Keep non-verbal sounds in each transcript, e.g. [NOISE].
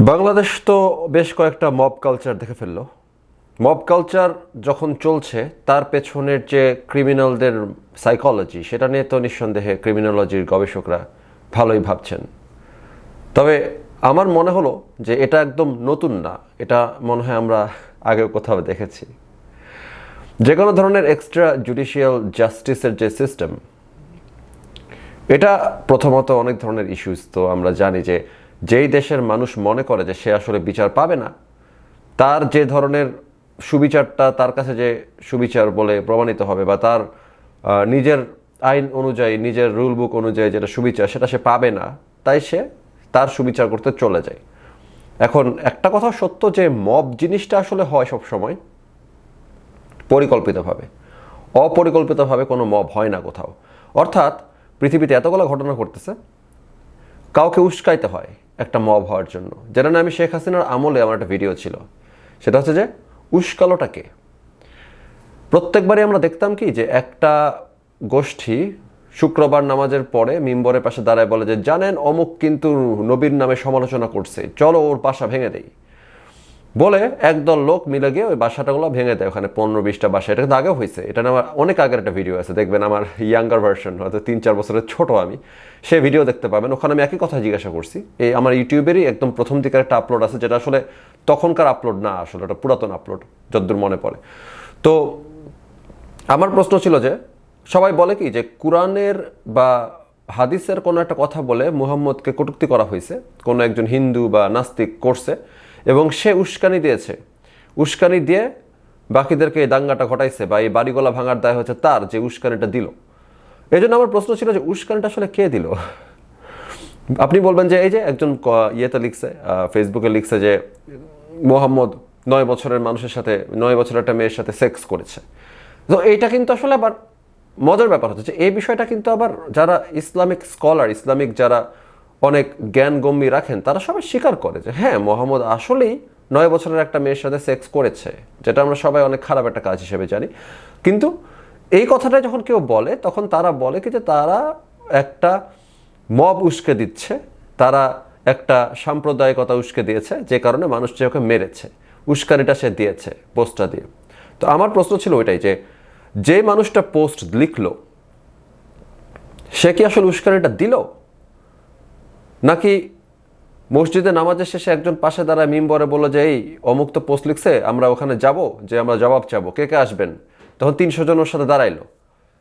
বাংলাদেশ তো বেশ কয়েকটা মব কালচার দেখে ফেলল। মব কালচার যখন চলছে, তার পেছনের যে ক্রিমিনালদের সাইকোলজি সেটা নিয়ে তো নিঃসন্দেহে ক্রিমিনোলজির গবেষকরা ভালোই ভাবছেন। তবে আমার মনে হলো যে এটা একদম নতুন না, এটা মনে হয় আমরা আগেও কোথাও দেখেছি। যে কোনো ধরনের এক্সট্রা জুডিশিয়াল জাস্টিসের যে সিস্টেম এটা প্রথমত অনেক ধরনের ইস্যুস তো আমরা জানি যে যেই দেশের মানুষ মনে করে যে সে আসলে বিচার পাবে না, তার যে ধরনের সুবিচারটা তার কাছে যে সুবিচার বলে প্রমাণিত হবে বা তার নিজের আইন অনুযায়ী, নিজের রুল বুক অনুযায়ী যেটা সুবিচার সেটা সে পাবে না, তাই সে তার সুবিচার করতে চলে যায়। এখন একটা কথা সত্য যে মব জিনিসটা আসলে হয় সব সময় পরিকল্পিতভাবে। অপরিকল্পিতভাবে কোনো মব হয় না কোথাও। অর্থাৎ পৃথিবীতে এতগুলো ঘটনা ঘটতেছে, কাউকে উস্কাইতে হয় একটা মব হওয়ার জন্য। যেটা না আমি শেখ হাসিনার আমলে আমার একটা ভিডিও ছিল। সেটা হচ্ছে যে উস্কালোটাকে প্রত্যেকবারই আমরা দেখতাম কি যে একটা গোষ্ঠী শুক্রবার নামাজের পরে মিম্বরের পাশে দাঁড়ায় বলে যে, জানেন, অমুক কিন্তু নবীর নামে সমালোচনা করছে। চলো ওর পাশা ভেঙে দেই। বলে একদল লোক মিলে গিয়ে ওই বাসাটাগুলো ভেঙে দেয়, ওখানে পনেরো বিশটা বাসা। এটা কিন্তু আগেও হয়েছে। এটা আমার অনেক আগের একটা ভিডিও আছে। দেখবেন আমার ইয়াঙ্গার ভার্সন হয়তো তিন চার বছরের ছোট আমি। সে ভিডিও দেখতে পাবেন। ওখানে আমি একই কথা জিজ্ঞাসা করছি। এই আমার ইউটিউবেরই একদম প্রথম দিকের একটা আপলোড আছে, যেটা আসলে তখনকার আপলোড না আসলে, ওটা পুরাতন আপলোড যদ্দূর মনে পড়ে। তো আমার প্রশ্ন ছিল যে, সবাই বলে কি যে, কোরআনের বা হাদিসের কোনো একটা কথা বলে মুহাম্মদকে কটুক্তি করা হয়েছে? কোনো একজন হিন্দু বা নাস্তিক করছে? এবং সে উস্কানি দিয়েছে। উস্কানি দিয়ে বাকিদেরকে এই দাঙ্গাটা ঘটাইছে বা এই বাড়িগোলা ভাঙার দায় হচ্ছে তার যে উস্কানিটা দিল। এই জন্য আমার প্রশ্ন ছিল যে উস্কানিটা আসলে কে দিল? আপনি বলবেন যে এই যে একজন ইয়েতে লিখছে ফেসবুকে লিখছে যে মোহাম্মদ নয় বছরের মানুষের সাথে, নয় বছরের একটা মেয়ের সাথে সেক্স করেছে। তো এইটা কিন্তু আসলে আবার মজার ব্যাপার হচ্ছে যে এই বিষয়টা কিন্তু আবার যারা ইসলামিক স্কলার, ইসলামিক যারা অনেক জ্ঞান গম্ভীর রাখেন, তারা সবাই স্বীকার করে যে হ্যাঁ মোহাম্মদ আসলেই নয় বছরের একটা মেয়ের সাথে সেক্স করেছে, যেটা আমরা সবাই অনেক খারাপ একটা কাজ হিসেবে জানি। কিন্তু এই কথাটা যখন কেউ বলে, তখন তারা বলে কি যে, তারা একটা মব উস্কে দিচ্ছে, তারা একটা সাম্প্রদায়িকতা উস্কে দিয়েছে, যে কারণে মানুষ যে ওকে মেরেছে, উস্কানিটা সে দিয়েছে, পোস্টটা দিয়ে। তো আমার প্রশ্ন ছিল ওইটাই যে যে মানুষটা পোস্ট লিখলো, সে কি আসলে উস্কানিটা দিল? নাকি মসজিদে নামাজের শেষে একজন পাশে দাঁড়ায় মিম্বরে বলল যে, এই, অমুক তো পোস্ট লিখছে, আমরা ওখানে যাব, যে আমরা জবাব চাবো, কে কে আসবেন? তখন তিনশো জন ওর সাথে দাঁড়াইলো।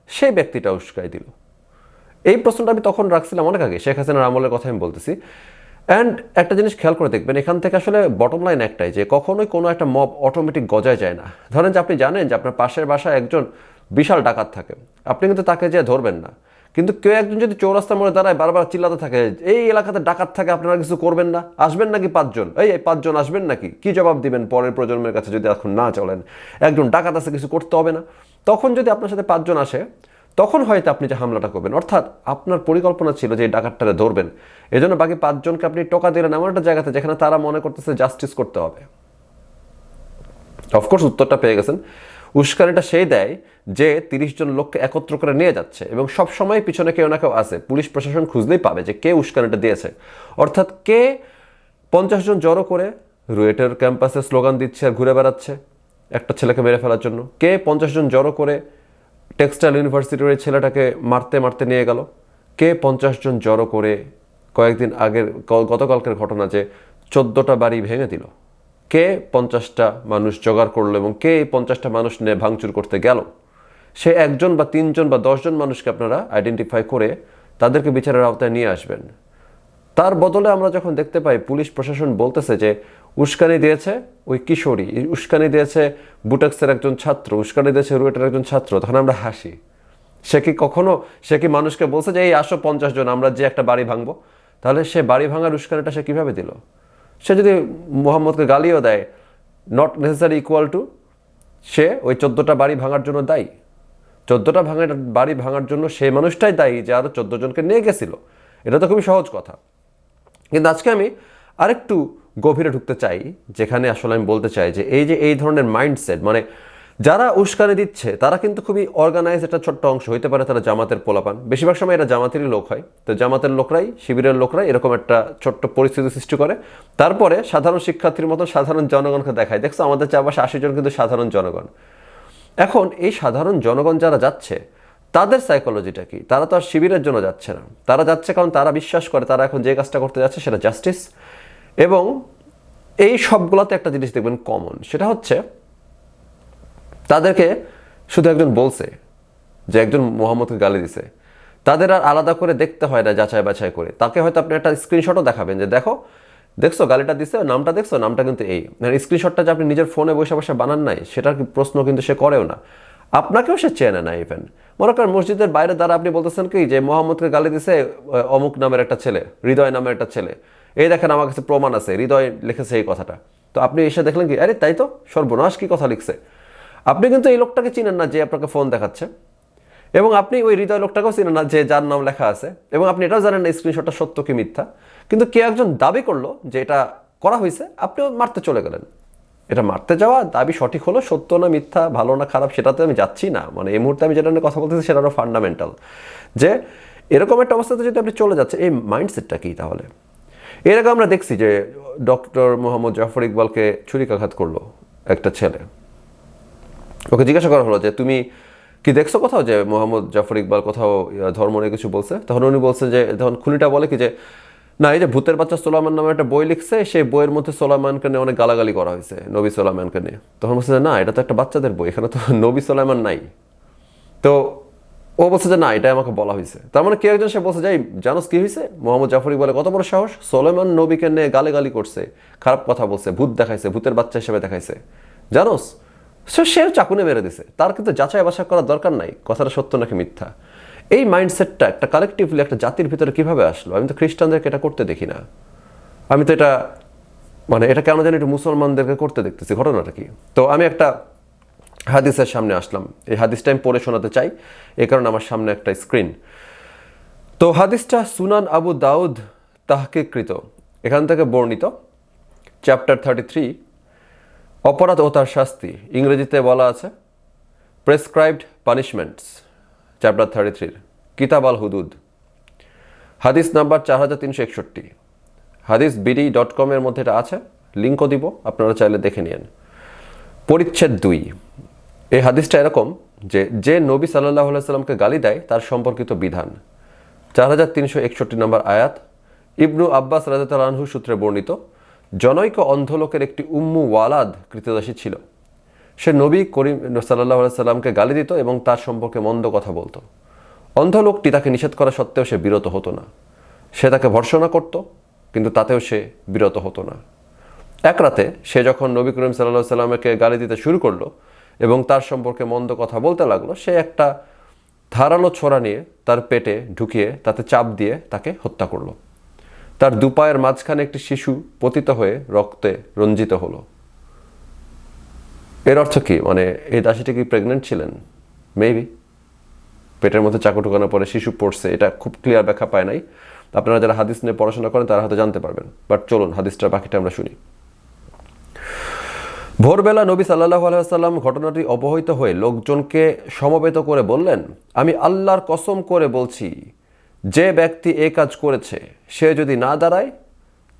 সেই ব্যক্তিটা উস্কাই দিল। এই প্রশ্নটা আমি তখন রাখছিলাম অনেক আগে, শেখ হাসিনার আমলের কথা আমি বলতেছি। অ্যান্ড একটা জিনিস খেয়াল করে দেখবেন, এখান থেকে আসলে বটম লাইন একটাই যে, কখনোই কোনো একটা মব অটোমেটিক গজায় যায় না। ধরেন যে আপনি জানেন যে আপনার পাশের বাসায় একজন বিশাল ডাকাত থাকে। আপনি কিন্তু তাকে যে ধরবেন না। কিন্তু কেউ একজন যদি চৌরাস্তার মোড়ে দাঁড়ায় বারবার চিল্লাতে থাকে, এই এলাকাতে ডাকাত থাকে, আপনারা কিছু করবেন না? আসবেন নাকি পাঁচজন? এই এই পাঁচজন আসবেন নাকি? কি জবাব দিবেন পরের প্রজন্মের কাছে যদি এখন না চলেন? একজন ডাকাত আছে, কিছু করতে হবে না। তখন যদি আপনার সাথে পাঁচজন আসে, তখন হয়তো আপনি যে হামলাটা করবেন, অর্থাৎ আপনার পরিকল্পনা ছিল যে এই ডাকাতটারে ধরবেন। এই জন্য বাকি পাঁচজনকে আপনি টোকা দিলেন এমন একটা জায়গাতে যেখানে তারা মনে করতেছে জাস্টিস করতে হবে। অফকোর্স উত্তরটা পেয়ে গেছেন। উস্কানিটা সেই দেয় যে তিরিশ জন লোককে একত্র করে নিয়ে যাচ্ছে এবং সব সময় পিছনে কেউ না কেউ আছে। পুলিশ প্রশাসন খুঁজলেই পাবে যে কে উস্কানিটা দিয়েছে। অর্থাৎ কে পঞ্চাশ জন জড়ো করে রুয়েটের ক্যাম্পাসে স্লোগান দিচ্ছে আর ঘুরে বেড়াচ্ছে একটা ছেলেকে মেরে ফেলার জন্য? কে পঞ্চাশ জন জড়ো করে টেক্সটাইল ইউনিভার্সিটির ওই ছেলেটাকে মারতে মারতে নিয়ে গেল? কে পঞ্চাশ জন জড়ো করে কয়েকদিন আগের গতকালকের ঘটনা যে চোদ্দোটা বাড়ি ভেঙে দিল? কে পঞ্চাশটা মানুষ জোগাড় করল এবং কে এই পঞ্চাশটা মানুষ নিয়ে ভাঙচুর করতে গেল? সে একজন বা তিনজন বা দশজন মানুষকে আপনারা আইডেন্টিফাই করে তাদেরকে বিচারের আওতায় নিয়ে আসবেন। তার বদলে আমরা যখন দেখতে পাই পুলিশ প্রশাসন বলতেছে যে, উস্কানি দিয়েছে ওই কিশোরী, উস্কানি দিয়েছে বুটাক্সের একজন ছাত্র, উস্কানি দিয়েছে রুয়েটের একজন ছাত্র, তখন আমরা হাসি। সে কি কখনো, সে কি মানুষকে বলছে যে, এই আসো পঞ্চাশ জন, আমরা যে একটা বাড়ি ভাঙবো? তাহলে সে বাড়ি ভাঙার উস্কানিটা সে কীভাবে দিল? সে যদি মোহাম্মদকে গালিও দেয় নট নেসেসারি ইকুয়াল টু সে ওই চোদ্দোটা বাড়ি ভাঙার জন্য দায়ী। চোদ্দোটা ভাঙার, বাড়ি ভাঙার জন্য সেই মানুষটাই দায়ী যে আরও চোদ্দ জনকে নিয়ে গেছিল। এটা তো খুবই সহজ কথা। কিন্তু আজকে আমি আরেকটু গভীরে ঢুকতে চাই, যেখানে আসলে আমি বলতে চাই যে এই যে এই ধরনের মাইন্ডসেট মানে যারা উস্কানি দিচ্ছে, তারা কিন্তু খুবই অর্গানাইজ একটা ছোট্ট অংশ। হইতে পারে তারা জামাতের পোলাপান। বেশিরভাগ সময় এটা জামাতেরই লোক হয়। তো জামাতের লোকরাই, শিবিরের লোকরাই এরকম একটা ছোট্ট পরিস্থিতি সৃষ্টি করে। তারপরে সাধারণ শিক্ষার্থীর মতো সাধারণ জনগণকে দেখায়। দেখছ, আমাদের চারপাশে আশি জন কিন্তু সাধারণ জনগণ। এখন এই সাধারণ জনগণ যারা যাচ্ছে, তাদের সাইকোলজিটা কি? তারা তো আর শিবিরের জন্য যাচ্ছে না। তারা যাচ্ছে কারণ তারা বিশ্বাস করে, তারা এখন যে কাজটা করতে যাচ্ছে সেটা জাস্টিস এবং এই সবগুলোতে একটা জিনিস দেখবেন কমন সেটা হচ্ছে তাদেরকে শুধু একজন বলছে যে একজন মোহাম্মদকে গালি দিছে। তাদের আর আলাদা করে দেখতে হয় না যাচাই বাছাই করে। তাকে হয়তো আপনি একটা স্ক্রিনশটও দেখাবেন যে দেখো, দেখছ গালিটা দিছে, নামটা দেখছ, নামটা কিন্তু এই। স্ক্রিনশটটা যে আপনি নিজের ফোনে বসে বসে বানান নাই, সেটার প্রশ্ন কিন্তু সে করেও না। আপনাকেও সে চেনে না ইভেন মনে করেন মসজিদের বাইরে দ্বারা আপনি বলতেছেন কি যে মোহাম্মদকে গালি দিছে অমুক নামের একটা ছেলে, হৃদয় নামের একটা ছেলে। এই দেখেন আমার কাছে প্রমাণ আছে, হৃদয় লিখেছে এই কথাটা। তো আপনি এসে দেখলেন কি, আরে তাই তো, সর্বনাশ কি কথা লিখছে। আপনি কিন্তু এই লোকটাকে চিনেন না যে আপনাকে ফোন দেখাচ্ছে। এবং আপনি ওই হৃদয় লোকটাকেও চিনেন না যে যার নাম লেখা আছে। এবং আপনি এটাও জানেন না স্ক্রিনশটটা সত্য কি মিথ্যা। কিন্তু কেউ একজন দাবি করল যে এটা করা হয়েছে, আপনিও মারতে চলে গেলেন। এটা মারতে যাওয়া, দাবি সঠিক হলো, সত্য না মিথ্যা, ভালো না খারাপ, সেটাতে আমি যাচ্ছি না। মানে এই মুহূর্তে আমি যেটা নিয়ে কথা বলতেছি সেটা ফান্ডামেন্টাল যে এরকম একটা অবস্থাতে যদি আপনি চলে যাচ্ছে এই মাইন্ডসেটটা কি তাহলে? এর আগে আমরা দেখছি যে ডক্টর মোহাম্মদ জাফর ইকবালকে ছুরিকাঘাত করল একটা ছেলে। ওকে জিজ্ঞাসা করা হলো যে, তুমি কি দেখছ কোথাও যে মোহাম্মদ জাফর ইকবাল কোথাও ধর্ম নিয়ে কিছু বলছে? তখন উনি বলছেন যে, তখন খুনিটা বলে কি যে, না, এই যে ভূতের বাচ্চা সোলামান নামে একটা বই লিখছে, সেই বইয়ের মধ্যে সোলাইমানকে নিয়ে অনেক গালাগালি করা হয়েছে, নবী সোলাইমানকে নিয়ে। তখন বলছে যে, না, এটা তো একটা বাচ্চাদের বই, এখানে তো [LAUGHS] নবী সোলাইমান নাই। তো ও বলছে যে, না এটা আমাকে বলা হয়েছে। তার মানে কে একজন সে বলছে যাই জানোস কি হয়েছে? মোহাম্মদ জাফরি বলে কত বড় সাহস? সোলেমান নবীকে নিয়ে গালে গালি করছে, খারাপ কথা বলছে, ভূত দেখাইছে, ভূতের বাচ্চা হিসেবে দেখাইছে। জানোস? সে সেও চাকুনে মেরে দিছে। তার কিন্তু যাচাই বাসা করার দরকার নাই, কথাটা সত্য নাকি মিথ্যা? এই মাইন্ডসেটটা একটা কালেকটিভলি একটা জাতির ভিতরে কীভাবে আসলো? আমি তো খ্রিস্টানদেরকে এটা করতে দেখি না। আমি তো এটা মানে এটা কেন জানি একটু মুসলমানদেরকে করতে দেখতেছি, ঘটনাটা কি? তো আমি একটা হাদিসের সামনে আসলাম। এই হাদিসটা আমি পড়ে শোনাতে চাই। এই কারণে আমার সামনে একটা স্ক্রিন তো হাদিসটা সুনান আবু দাউদ তাহকিকৃত। এখান থেকে বর্ণিত। চ্যাপ্টার থার্টি থ্রি অপরাধ ও তার শাস্তি। ইংরেজিতে বলা আছে প্রেসক্রাইবড পানিশমেন্টস চ্যাপ্টার থার্টি থ্রির কিতাব আল হুদুদ হাদিস নাম্বার চার হাজার তিনশো একষট্টি। হাদিস বিডি ডট কমের মধ্যে এটা আছে লিঙ্কও দিব, আপনারা চাইলে দেখে নিন পরিচ্ছেদ দুই, এই হাদিসটা এরকম যে যে নবী সাল্লাহ সাল্লামকে গালি দেয়, তার সম্পর্কিত বিধান। চার হাজার তিনশো একষট্টি নম্বর আয়াত, ইবনু আব্বাস রাজাতালানহু সূত্রে বর্ণিত জনৈক অন্ধলোকের একটি উম্মু ওয়ালাদ কৃতদাসী ছিল। সে নবী করিম সাল্লাহ সাল্লামকে গালি দিত এবং তার সম্পর্কে মন্দ কথা বলতো। অন্ধ লোকটি তাকে নিষেধ করা সত্ত্বেও সে বিরত হতো না। সে তাকে ভর্সনা করত, কিন্তু তাতেও সে বিরত হতো না। এক রাতে সে যখন নবী করিম সাল্লাহ সাল্লামকে গালি দিতে শুরু করল এবং তার সম্পর্কে মন্দ কথা বলতে লাগল, সে একটা ধারালো ছোড়া নিয়ে তার পেটে ঢুকিয়ে তাতে চাপ দিয়ে তাকে হত্যা করল। তার দুপায়ের মাঝখানে একটি শিশু পতিত হয়ে রক্তে রঞ্জিত হলো। এর অর্থ কি? মানে এই দাসীটি কি প্রেগনেন্ট ছিলেন? মেবি পেটের মধ্যে চাকু ঢোকানোর পরে শিশু পড়ছে, এটা খুব ক্লিয়ার ব্যাখ্যা পায় নাই। আপনারা যারা হাদিস নিয়ে পড়াশোনা করেন, তারা হয়তো জানতে পারবেন। বাট চলুন, হাদিসটার বাকিটা আমরা শুনি। ভোরবেলা নবী সাল্লাহ আলাইসাল্লাম ঘটনাটি অবহিত হয়ে লোকজনকে সমবেত করে বললেন, আমি আল্লাহর কসম করে বলছি যে ব্যক্তি এ কাজ করেছে, সে যদি না দাঁড়ায়,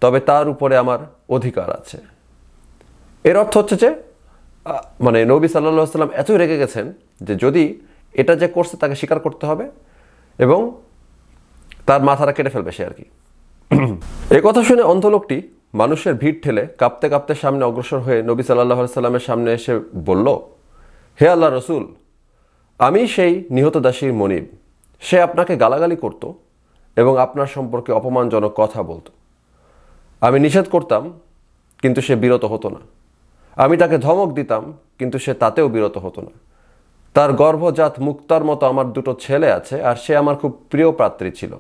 তবে তার উপরে আমার অধিকার আছে। এর অর্থ হচ্ছে যে মানে নবী সাল্লাহ সাল্লাম এতই রেগে গেছেন যে যদি এটা যে করছে তাকে স্বীকার করতে হবে এবং তার মাথাটা কেটে ফেলবে সে আর কি। এ কথা শুনে অন্ধ লোকটি মানুষের ভিড় ঠেলে কাঁপতে কাঁপতে সামনে অগ্রসর হয়ে নবী সাল্লাহ সাল্লামের সামনে এসে বলল, হে আল্লাহ রসুল, আমি সেই নিহত দাসীর মনিব সে আপনাকে গালাগালি করত এবং আপনার সম্পর্কে অপমানজনক কথা বলতো। আমি নিষেধ করতাম, কিন্তু সে বিরত হতো না। আমি তাকে ধমক দিতাম, কিন্তু সে তাতেও বিরত হতো না। তার গর্ভজাত মুক্তার মতো আমার দুটো ছেলে আছে, আর সে আমার খুব প্রিয় পাত্রী ছিল।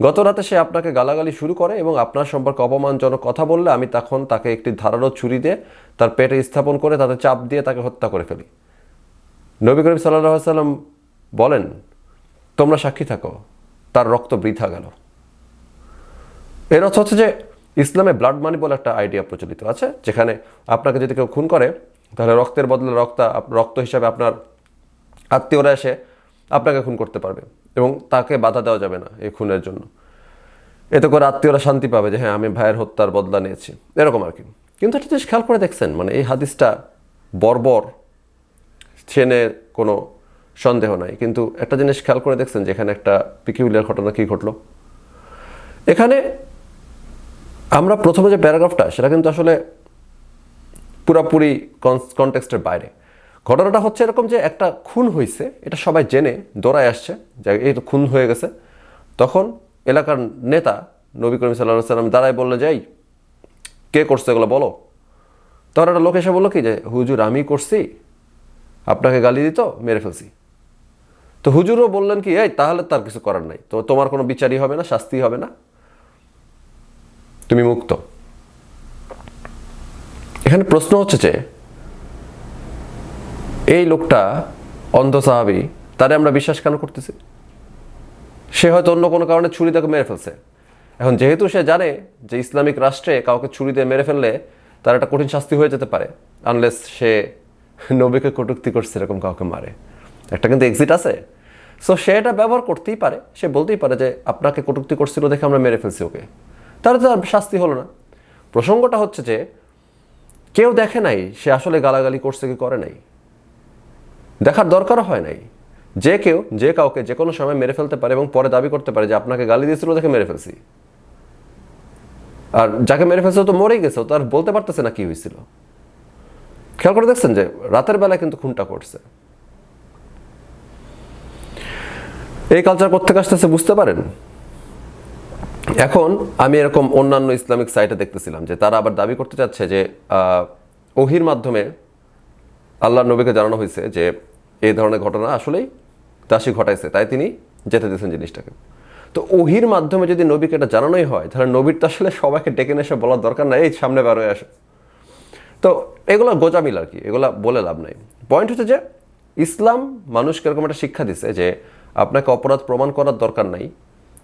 গত রাতে সে আপনাকে গালাগালি শুরু করে এবং আপনার সম্পর্কে অপমানজনক কথা বললে আমি তখন তাকে একটি ধারালো ছুরি দিয়ে তার পেটে স্থাপন করে তাতে চাপ দিয়ে তাকে হত্যা করে ফেলি। নবী করিম সাল্লাহ সাল্লাম বলেন তোমরা সাক্ষী থাকো। তার রক্ত বৃথা গেল। এর অর্থ হচ্ছে যে ইসলামে ব্লাড মানি বলে একটা আইডিয়া প্রচলিত আছে, যেখানে আপনাকে যদি কেউ খুন করে, তাহলে রক্তের বদলে রক্ত রক্ত হিসাবে আপনার আত্মীয়রা এসে আপনাকে খুন করতে পারবে এবং তাকে বাধা দেওয়া যাবে না এই খুনের জন্য। এতে করে আত্মীয়রা শান্তি পাবে যে হ্যাঁ আমি ভাইয়ের হত্যার বদলা নিয়েছি। এরকম আর কি। কিন্তু একটা জিনিস খেয়াল করে দেখছেন মানে এই হাদিসটা বর্বর চেনে কোনো সন্দেহ নাই। কিন্তু একটা জিনিস খেয়াল করে দেখছেন যে এখানে একটা পিকিউলিয়ার ঘটনা কী ঘটলো। এখানে আমরা প্রথমে যে প্যারাগ্রাফটা, সেটা কিন্তু আসলে পুরাপুরি কনটেক্সটের বাইরে। ঘটনাটা হচ্ছে এরকম যে একটা খুন হয়েছে এটা সবাই জেনে, দৌড়ায় আসছে, যে এই তো খুন হয়ে গেছে। তখন এলাকার নেতা নবী করিম সাল্লাহ সাল্লাম দাঁড়ায় বলল যে, এই, কে করছে এগুলো বলো? তখন একটা লোক এসে বলল কি যে, হুজুর, আমি করছি, আপনাকে গালি দিত, মেরে ফেলছি। তো হুজুরও বললেন কি, এই, তাহলে তার কিছু করার নাই। তো তোমার কোনো বিচারই হবে না শাস্তি হবে না। তুমি মুক্ত। এখানে প্রশ্ন হচ্ছে যে, এই লোকটা অন্ধ সাহাবি, তারে আমরা বিশ্বাস কেন করতেছি? সে হয়তো অন্য কোনো কারণে ছুরি তাকে মেরে ফেলছে। এখন যেহেতু সে জানে যে ইসলামিক রাষ্ট্রে কাউকে ছুরি দিয়ে মেরে ফেললে তার একটা কঠিন শাস্তি হয়ে যেতে পারে আনলেস সে নবীকে কটুক্তি করছে, এরকম কাউকে মারে। একটা কিন্তু এক্সিট আছে। সো সে এটা ব্যবহার করতেই পারে। সে বলতেই পারে যে, আপনাকে কটুক্তি করছিল দেখে আমরা মেরে ফেলছি ওকে। তাহলে তো আর শাস্তি হলো না। প্রসঙ্গটা হচ্ছে যে, কেউ দেখে নাই সে আসলে গালাগালি করছে কি করে নাই। দেখার দরকারও হয় নাই। যে কেউ, যে কাউকে যে কোনো সময় মেরে ফেলতে পারে এবং পরে দাবি করতে পারে যে, আপনাকে গালি দিয়েছিল দেখে মেরে ফেলছি। আর যাকে মেরে ফেলছে তো মরেই গেছে তো আর বলতে পারতেছে না কি হয়েছিল। খেয়াল করে দেখছেন যে, রাতের বেলায় কিন্তু খুনটা করছে এই কালচার কোথেকে আসতেছে বুঝতে পারেন? এখন আমি এরকম অন্যান্য ইসলামিক সাইটে দেখতেছিলাম যে তারা আবার দাবি করতে চাচ্ছে যে ওহির মাধ্যমে আল্লাহ নবীকে জানানো হয়েছে যে এই ধরনের ঘটনা আসলেই দাসী ঘটাইছে, তাই তিনি যেতে দিয়েছেন জিনিসটাকে। তো ওহির মাধ্যমে যদি নবীকে এটা জানানোই হয়, তাহলে নবীর তো আসলে সবাইকে ডেকে নিয়ে এসে বলার দরকার নাই, এই সামনে বার হয়ে আসে। তো এগুলো গোজামিল আর কি, এগুলো বলে লাভ নাই। পয়েন্ট হচ্ছে যে, ইসলাম মানুষকে এরকম একটা শিক্ষা দিছে যে আপনাকে অপরাধ প্রমাণ করার দরকার নাই।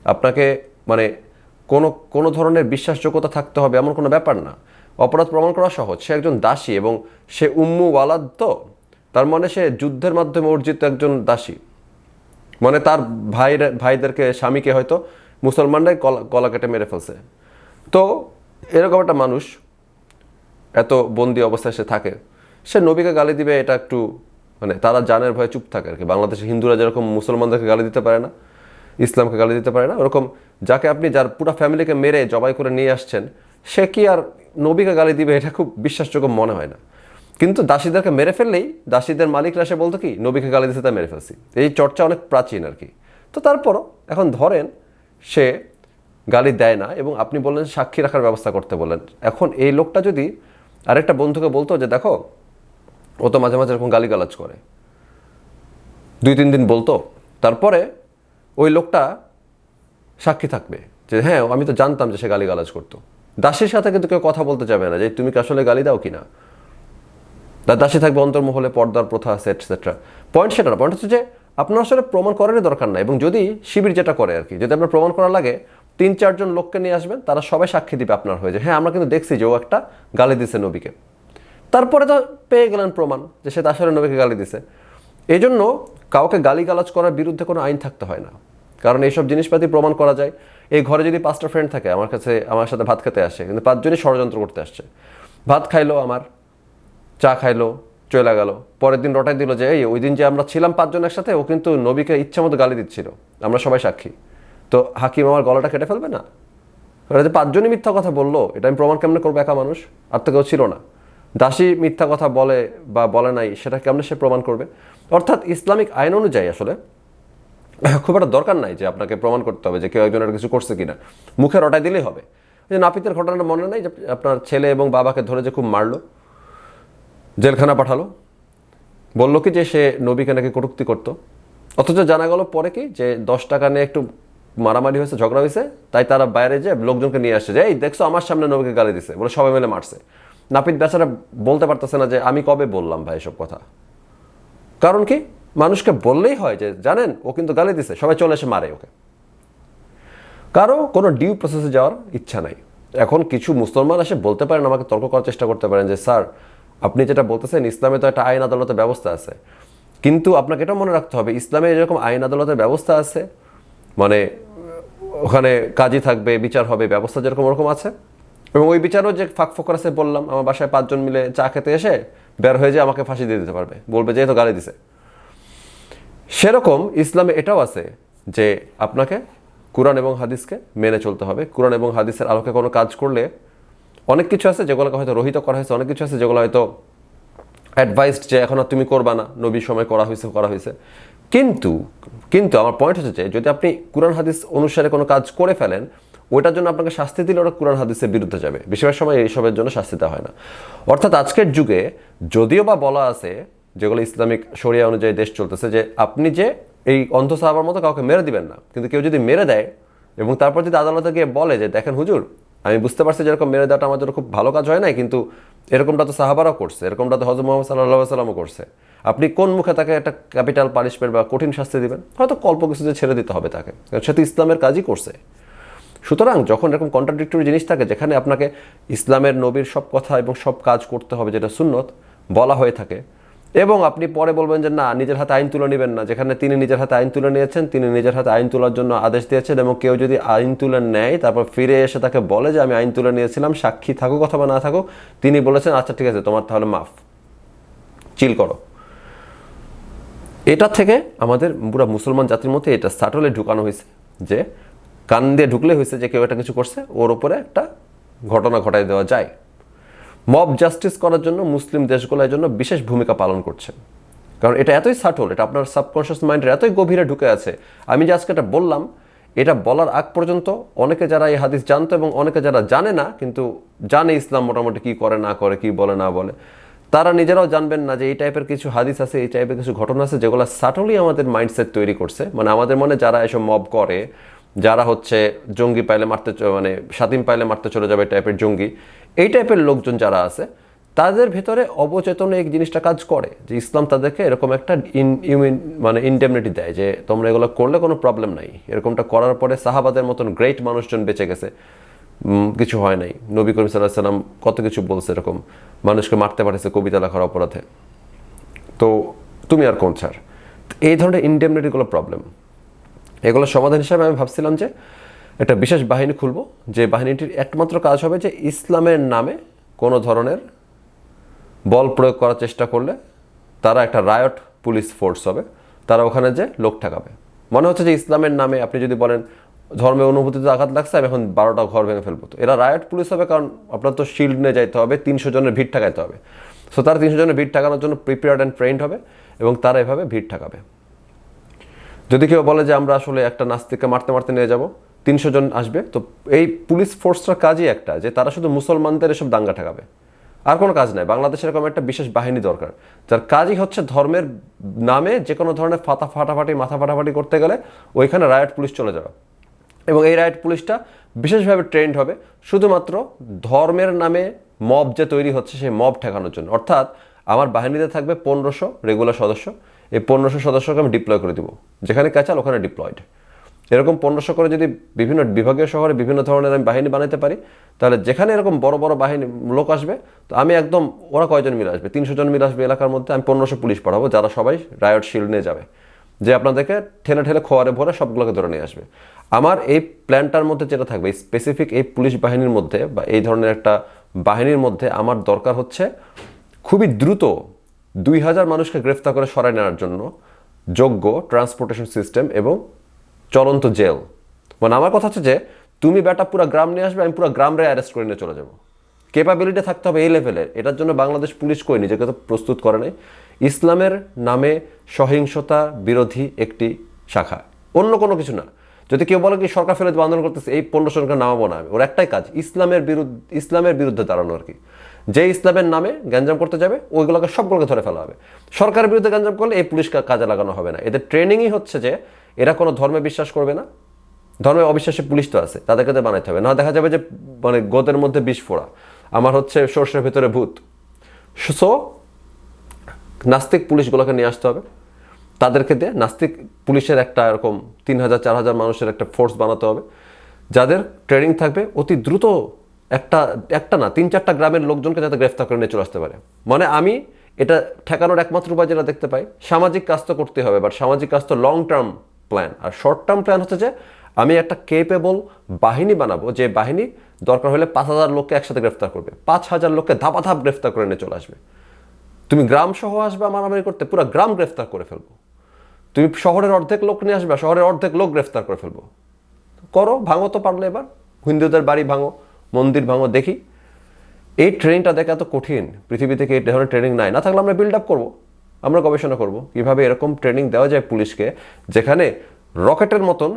আপনাকে মানে কোনো কোনো ধরনের বিশ্বাসযোগ্যতা থাকতে হবে এমন কোনো ব্যাপার না। অপরাধ প্রমাণ করা সহজ। সে একজন দাসী এবং সে উম্মু ওয়ালাদ তো, তার মানে সে যুদ্ধের মাধ্যমে অর্জিত একজন দাসী। মানে তার ভাইর, ভাইদেরকে, স্বামীকে হয়তো মুসলমানরাই কলা গলা কেটে মেরে ফেলছে। তো এরকম একটা মানুষ, এত বন্দি অবস্থায় সে থাকে। সে নবীকে গালি দিবে, এটা একটু মানে তারা জানের ভয়ে চুপ থাকে আর কি। বাংলাদেশে হিন্দুরা যেরকম মুসলমানদেরকে গালি দিতে পারে না, ইসলামকে গালি দিতে পারে না, ওরকম যাকে আপনি, যার পুরো ফ্যামিলিকে মেরে জবাই করে নিয়ে আসছেন, সে কি আর নবীকে গালি দিবে? এটা খুব বিশ্বাসযোগ্য মনে হয় না। কিন্তু দাসীদেরকে মেরে ফেললেই দাসীদের মালিকরা এসে বলতো কি, নবীকে গালি দিতে তাই মেরে ফেলছি। এই চর্চা অনেক প্রাচীন আর কি। তো তারপরও এখন ধরেন সে গালি দেয় না এবং আপনি বললেন সাক্ষী রাখার ব্যবস্থা করতে বললেন। এখন এই লোকটা যদি আরেকটা বন্ধুকে বলতো যে, দেখো ও তো মাঝে মাঝে এরকম গালিগালাজ করে। দুই, তিন দিন বলতো। তারপরে ওই লোকটা সাক্ষী থাকবে যে হ্যাঁ আমি তো জানতাম যে সে গালিগালাজ করতো। দাসীর সাথে কিন্তু কেউ কথা বলতে যাবে না যে, তুমি কি আসলে গালি দাও কিনা? তার দাসী থাকবে অন্তর্মহলে, পর্দার প্রথা আছে এটসেট্রা পয়েন্ট সেটা না পয়েন্ট হচ্ছে যে, আপনার আসলে প্রমাণ করারই দরকার নাই এবং যদি শিবির যেটা করে আর কি, যদি আপনার প্রমাণ করা লাগে, তিন, চারজন লোককে নিয়ে আসবেন, তারা সবাই সাক্ষী দিবে আপনার হয়ে যে হ্যাঁ আমরা কিন্তু দেখছি যে ও একটা গালি দিছে নবীকে। তারপরে তো পেয়ে গেলেন প্রমাণ যে সে আসলে নবীকে গালি দিছে। এই জন্য কাউকে গালিগালাজ করার বিরুদ্ধে কোনো আইন থাকতে হয় না। কারণ এইসব জিনিসপাতি প্রমাণ করা যায়। এই ঘরে যদি পাঁচটা ফ্রেন্ড থাকে, আমার কাছে, আমার সাথে ভাত খেতে আসে, কিন্তু পাঁচজনই ষড়যন্ত্র করতে আসছে। ভাত খাইলো আমার, চা খাইলো, চলে গেল। পরের দিন রটাই দিল যে, এই, ওই দিন যে আমরা ছিলাম পাঁচজন একসাথে, ও কিন্তু নবীকে ইচ্ছা মতো গালি দিচ্ছিল। আমরা সবাই সাক্ষী। তো হাকিম আমার গলাটা কেটে ফেলবে না? ওরা যে পাঁচজনই মিথ্যা কথা বলল, এটা আমি প্রমাণ কেমনে করব একা মানুষ? আর তো কেউ ছিল না। দাসী মিথ্যা কথা বলে বা বলে নাই, সেটা কেমনে সে প্রমাণ করবে? অর্থাৎ ইসলামিক আইন অনুযায়ী আসলে খুব একটা দরকার নাই যে আপনাকে প্রমাণ করতে হবে যে কেউ একজনের কিছু করছে কিনা। মুখে রটাই দিলেই হবে। যে নাপিতের ঘটনাটা মনে নাই যে আপনার ছেলে এবং বাবাকে ধরে যে খুব মারলো, জেলখানা পাঠালো, বলল কি যে সে নবীকে নাকি কটুক্তি করতো? অথচ জানা গেল পরে কি যে দশ টাকা নিয়ে একটু মারামারি হয়েছে, ঝগড়া হয়েছে, তাই তারা বাইরে যে লোকজনকে নিয়ে আসছে যে, এই দেখছ আমার সামনে নবীকে গালি দিছে। বলে সবাই মিলে মারছে। নাপিত বেচারা বলতে পারতেছে না যে, আমি কবে বললাম ভাই এসব কথা? কারণ কি? মানুষকে বললেই হয় যে, জানেন, ও কিন্তু গালি দিছে, সবাই চলে এসে মারে ওকে। কারও কোনো ডিউ প্রসেসে যাওয়ার ইচ্ছা নাই। এখন কিছু মুসলমান এসে বলতে পারেন, আমাকে তর্ক করার চেষ্টা করতে পারেন যে, স্যার, আপনি যেটা বলতেছেন, ইসলামে তো একটা আইন আদালতের ব্যবস্থা আছে। কিন্তু আপনাকে এটা মনে রাখতে হবে, ইসলামে এরকম আইন আদালতের ব্যবস্থা আছে মানে ওখানে কাজী থাকবে, বিচার হবে, ব্যবস্থা যেরকম ওরকম আছে এবং ওই বিচারও যে ফাঁক ফোকর আছে বললাম, আমার বাসায় পাঁচজন মিলে চা খেতে এসে বের হয়ে যায় আমাকে ফাঁসি দিয়ে দিতে পারবে। বলবে যে তো গালি দিছে। সেরকম ইসলামে এটাও আছে যে আপনাকে কোরআন এবং হাদিসকে মেনে চলতে হবে। কোরআন এবং হাদিসের আলোকে কোনো কাজ করলে অনেক কিছু আছে যেগুলোকে হয়তো রহিত করা হয়েছে, অনেক কিছু আছে যেগুলো হয়তো অ্যাডভাইসড যে, এখন আর তুমি করবা না। নবীর সময় করা হয়েছে করা হয়েছে। কিন্তু কিন্তু আমার পয়েন্ট হচ্ছে যে, যদি আপনি কোরআন, হাদিস অনুসারে কোনো কাজ করে ফেলেন ওইটার জন্য আপনাকে শাস্তি দিলে ওটা কোরআন হাদিসের বিরুদ্ধে যাবে। বেশিরভাগ সময় এইসবের জন্য শাস্তি দেওয়া হয় না। অর্থাৎ আজকের যুগে যদিও বা বলা আছে, যেগুলো ইসলামিক শরিয়া অনুযায়ী দেশ চলতেছে, যে আপনি যে এই অন্ধ সাহাবার মতো কাউকে মেরে দিবেন না, কিন্তু কেউ যদি মেরে দেয় এবং তারপর যদি আদালতে গিয়ে বলে যে, দেখেন হুজুর, আমি বুঝতে পারছি যে এরকম মেরে দেওয়াটা জন্য খুব ভালো কাজ হয় নাই, কিন্তু এরকমটা তো সাহাবারাও করছে, এরকমটা তো হজরত মোহাম্মদ সাল্লাহ সাল্লামও করছে। আপনি কোন মুখে তাকে একটা ক্যাপিটাল পানিশমেন্ট বা কঠিন শাস্তি দিবেন? হয়তো কল্প কিছুতে ছেড়ে দিতে হবে তাকে সে তো ইসলামের কাজই করছে। সুতরাং যখন এরকম কন্ট্রাডিক্টরি জিনিস থাকে, যেখানে আপনাকে ইসলামের নবীর সব কথা এবং সব কাজ করতে হবে, যেটা সুন্নত, বলা হয়ে থাকে, এবং আপনি পরে বলবেন যে, না, নিজের হাতে আইন তুলে নেবেন না। যেখানে তিনি নিজের হাতে আইন তুলে নিয়েছেন, তিনি নিজের হাতে আইন তোলার জন্য আদেশ দিয়েছেন, এবং কেউ যদি আইন তুলে নেয়, তারপর ফিরে এসে তাকে বলে যে, আমি আইন তুলে নিয়েছিলাম, সাক্ষী থাকুক অথবা না থাকুক, তিনি বলেছেন আচ্ছা ঠিক আছে, তোমার তাহলে মাফ। চিল করো। এটা থেকে আমাদের পুরো মুসলমান জাতির মধ্যে এটা সাটলে ঢুকানো হয়েছে যে কান দিয়ে ঢুকলে হয়েছে যে কেউ একটা কিছু করছে, ওর উপরে একটা ঘটনা ঘটাই দেওয়া যায়। মব জাস্টিস করার জন্য মুসলিম দেশগুলোর জন্য বিশেষ ভূমিকা পালন করছে কারণ এটা এতই সাটল এটা আপনার সাবকনশিয়াস মাইন্ডের এতই গভীরে ঢুকে আছে। আমি যে আজকে এটা বললাম, এটা বলার আগ পর্যন্ত অনেকে যারা এই হাদিস জানতো এবং অনেকে যারা জানে না, কিন্তু জানে ইসলাম মোটামুটি কি করে, না করে, কি বলে, না বলে, তারা নিজেরাও জানবেন না যে এই টাইপের কিছু হাদিস আছে, এই টাইপের কিছু ঘটনা আছে, যেগুলো সাটলি আমাদের মাইন্ডসেট তৈরি করছে। মানে আমাদের মনে যারা এসব মব করে যারা হচ্ছে জঙ্গি পাইলে মারতে মানে স্বাধীন পাইলে মারতে চলে যাবে টাইপের জঙ্গি, এই টাইপের লোকজন যারা আছে, তাদের ভেতরে অবচেতনে এই জিনিসটা কাজ করে যে ইসলাম তাদেরকে এরকম একটা ইন ইউমিন মানে ইনডেমনিটি দেয় যে তোমরা এগুলো করলে কোনো প্রবলেম নাই। এরকমটা করার পরে সাহাবাদের মতন গ্রেট মানুষজন বেঁচে গেছে। কিছু হয় নাই। নবী করিম সাল্লাহ সাল্লাম কত কিছু বলছে এরকম। মানুষকে মারতে পারেছে কবিতা লেখার অপরাধে। তো তুমি আর কোন ছাড়? এই ধরনের ইনডেমনিটিগুলো প্রবলেম এগুলো সমাধান হিসাবে আমি ভাবছিলাম যে একটা বিশেষ বাহিনী খুলব, যে বাহিনীটির একমাত্র কাজ হবে যে ইসলামের নামে কোনো ধরনের বল প্রয়োগ করার চেষ্টা করলে তারা একটা রায়ট পুলিশ ফোর্স হবে, তারা ওখানে যে লোক ঠেকাবে। মনে হচ্ছে যে ইসলামের নামে আপনি যদি বলেন ধর্মের অনুভূতিতে আঘাত লাগছে, আমি এখন বারোটা ঘর ভেঙে ফেলব। তো এরা রায়ট পুলিশ হবে কারণ আপনার তো শিল্ড নিয়ে যাইতে হবে, তিনশো জনের ভিড় ঠেকাইতে হবে। সো তারা তিনশো জনের ভিড় ঠেকানোর জন্য প্রিপেয়ার্ড অ্যান্ড ট্রেন্ড হবে এবং তারা এভাবে ভিড় ঠেকাবে। যদি কেউ বলে যে আমরা আসলে একটা নাস্তিককে মারতে মারতে নিয়ে যাব, তিনশো জন আসবে, তো এই পুলিশ ফোর্সটার কাজই একটা, যে তারা শুধু মুসলমানদের এসব দাঙ্গা ঠেকাবে। আর কোনো কাজ নাই, বাংলাদেশের এরকম একটা বিশেষ বাহিনী দরকার, যার কাজই হচ্ছে ধর্মের নামে যে কোনো ধরনের ফাটা ফাটাফাটি, মাথা ফাটাফাটি করতে গেলে ওইখানে রায়ট পুলিশ চলে যাবে। এবং এই রাইট পুলিশটা বিশেষভাবে ট্রেন্ড হবে, শুধুমাত্র ধর্মের নামে মব যে তৈরি হচ্ছে, সেই মব ঠেকানোর জন্য। অর্থাৎ আমার বাহিনীতে থাকবে পনেরোশো রেগুলার সদস্য এই পনেরোশো সদস্যকে আমি ডিপ্লয় করে দিব। যেখানে ক্যাচাল ওখানে ডিপ্লয়েড এরকম পনেরোশো করে যদি বিভিন্ন বিভাগীয় শহরে বিভিন্ন ধরনের আমি বাহিনী বানাতে পারি, তাহলে যেখানে এরকম বড় বড় বাহিনী লোক আসবে, তো আমি একদম ওরা কয়জন মিলে আসবে? তিনশো জন মিলে আসবে এলাকার মধ্যে, আমি পনেরোশো পুলিশ পাঠাবো, যারা সবাই রায়ট শিল্ড নিয়ে যাবে। যে আপনাদেরকে ঠেলে ঠেলে খোয়ারে ভরে সবগুলোকে ধরে নিয়ে আসবে। আমার এই প্ল্যানটার মধ্যে যেটা থাকবে স্পেসিফিক এই পুলিশ বাহিনীর মধ্যে বা এই ধরনের একটা বাহিনীর মধ্যে আমার দরকার হচ্ছে খুবই দ্রুত দুই হাজার মানুষকে গ্রেফতার করে সরাই নেওয়ার জন্য যোগ্য ট্রান্সপোর্টেশন সিস্টেম এবং চলন্ত জেল। মানে আমার কথা হচ্ছে যে তুমি বেটা পুরো গ্রাম নিয়ে আসবে আমি পুরো গ্রামরে অ্যারেস্ট করে নিয়ে চলে যাব। ক্যাপাবিলিটি থাকতে হবে এই লেভেলের এটার জন্য বাংলাদেশ পুলিশ কই নিজেকে তো প্রস্তুত করে নাই। ইসলামের নামে সহিংসতা বিরোধী একটি শাখা। অন্য কোনো কিছু না। যদি কেউ বলে কি সরকার দেবে, আন্দোলন করতেছে এই পনেরো জনকে নামাবো না আমি। ওর একটাই কাজ ইসলামের বিরুদ্ধে ইসলামের বিরুদ্ধে দাঁড়ানো আর কি। যে ইসলামের নামে গ্যাঞ্জাম করতে যাবে, ওইগুলোকে সবগুলোকে ধরে ফেলা হবে। সরকারের বিরুদ্ধে গ্যাঞ্জাম করলে এই পুলিশকে কাজে লাগানো হবে না। এদের ট্রেনিংই হচ্ছে যে, এরা কোনো ধর্মে বিশ্বাস করবে না। ধর্মে অবিশ্বাসী পুলিশ তো আছে, তাদেরকে তো বানাইতে হবে। না দেখা যাবে যে মানে গোদের মধ্যে বিষ ফোড়া। আমার হচ্ছে সর্ষের ভেতরে ভূত। সো, নাস্তিক পুলিশগুলোকে নিয়ে আসতে হবে। তাদেরকে দিয়ে নাস্তিক পুলিশের একটা এরকম তিন হাজার, চার হাজার মানুষের একটা ফোর্স বানাতে হবে। যাদের ট্রেনিং থাকবে, অতি দ্রুত একটা একটা না, তিন চারটা গ্রামের লোকজনকে যাতে গ্রেফতার করে নিয়ে চলে আসতে পারে। মানে আমি এটা ঠেকানোর একমাত্র উপায় যেটা দেখতে পাই, সামাজিক কাজ তো করতে হবে বাট সামাজিক কাজ তো লং টার্ম প্ল্যান আর শর্ট টার্ম প্ল্যান হচ্ছে যে, আমি একটা কেপেবল বাহিনী বানাবো, যে বাহিনী দরকার হলে পাঁচ হাজার লোককে একসাথে গ্রেফতার করবে। পাঁচ হাজার লোককে ধাপা ধাপ গ্রেফতার করে নিয়ে চলে আসবে। তুমি গ্রাম সহ আসবে মারামারি করতে, পুরো গ্রাম গ্রেফতার করে ফেলব। তুমি শহরের অর্ধেক লোক নিয়ে আসবে, শহরের অর্ধেক লোক গ্রেফতার করে ফেলব। করো, ভাঙো তো পারলে এবার। হিন্দুদের বাড়ি ভাঙো মন্দির ভাঙো, দেখি। এই ট্রেনিংটা দেখা এত কঠিন, পৃথিবী থেকে এই ধরনের ট্রেনিং নাই। না থাকলে আমরা বিল্ড আপ করব, আমরা গবেষণা করব। কীভাবে এরকম ট্রেনিং দেওয়া যায় পুলিশকে, যেখানে রকেটের মতন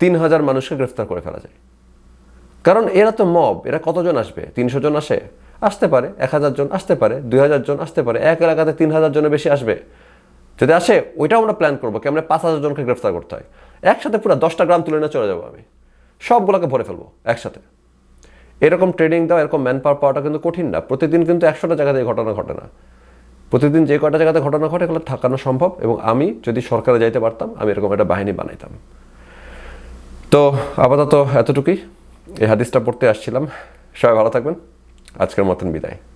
তিন হাজার মানুষকে গ্রেফতার করে ফেলা যায়। কারণ এরা তো মব এরা কতজন আসবে? তিনশো জন আসে? আসতে পারে, এক হাজার জন আসতে পারে, দুই হাজার জন আসতে পারে, এক এলাকাতে তিন হাজার জনের বেশি আসবে। যদি আসে, ওইটাও আমরা প্ল্যান করব কি আমরা পাঁচ হাজার জনকে গ্রেফতার করতে হয়। একসাথে পুরো দশটা গ্রাম তুলে নিয়ে চলে যাব আমি। সবগুলোকে ভরে ফেলব, একসাথে। এরকম ট্রেনিং দেওয়া এরকম ম্যান পাওয়ার পাওয়াটা কিন্তু কঠিন না। প্রতিদিন কিন্তু একশোটা জায়গাতে এই ঘটনা ঘটে না। প্রতিদিন যে কটা জায়গাতে ঘটনা ঘটে, এগুলো থাকানো সম্ভব এবং আমি যদি সরকারে যাইতে পারতাম, আমি এরকম একটা বাহিনী বানাইতাম। তো আপাতত এতটুকুই। এই হাদিসটা পড়তে আসছিলাম। সবাই ভালো থাকবেন। আজকের মতন বিদায়।